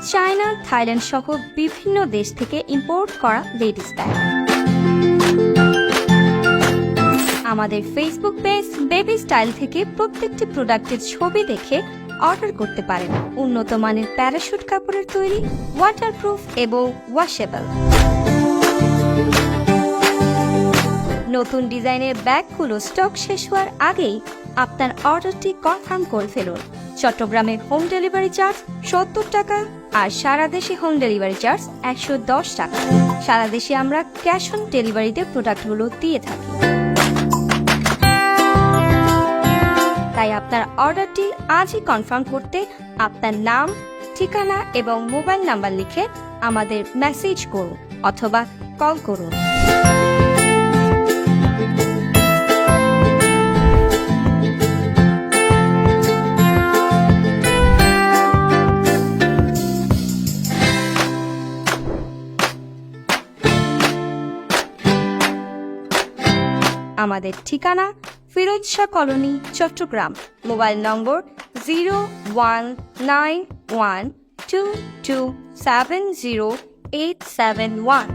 Vietnam Thailand সহ বিভিন্ন দেশ থেকে ইম্পোর্ট করা লেডিস ব্যাগ আমাদের ফেসবুক পেজ বেবি স্টাইল থেকে প্রত্যেকটি প্রোডাক্টের ছবি দেখে অর্ডার করতে পারেন। উন্নত মানের প্যারাশুট কাপড়ের তৈরি ওয়াটারপ্রুফ এবং ওয়াশেবল নতুন ডিজাইনের ব্যাগগুলো স্টক শেষ হওয়ার আগেই আপনার অর্ডারটি কনফার্ম করে ফেলুন। চট্টগ্রামে হোম ডেলিভারি চার্জ সত্তর টাকা আর সারা দেশে হোম ডেলিভারি চার্জ একশো দশ টাকা। সারা দেশে আমরা ক্যাশ অন ডেলিভারিতে প্রোডাক্টগুলো দিয়ে থাকি। তাই আপনার অর্ডারটি আজই কনফার্ম করতে আপনার নাম, ঠিকানা এবং মোবাইল নাম্বার লিখে আমাদের মেসেজ করুন অথবা কল করুন। আমাদের ঠিকানা Firoz Shah colony, Chattogram. Mobile number zero one nine one two two seven zero eight seven one.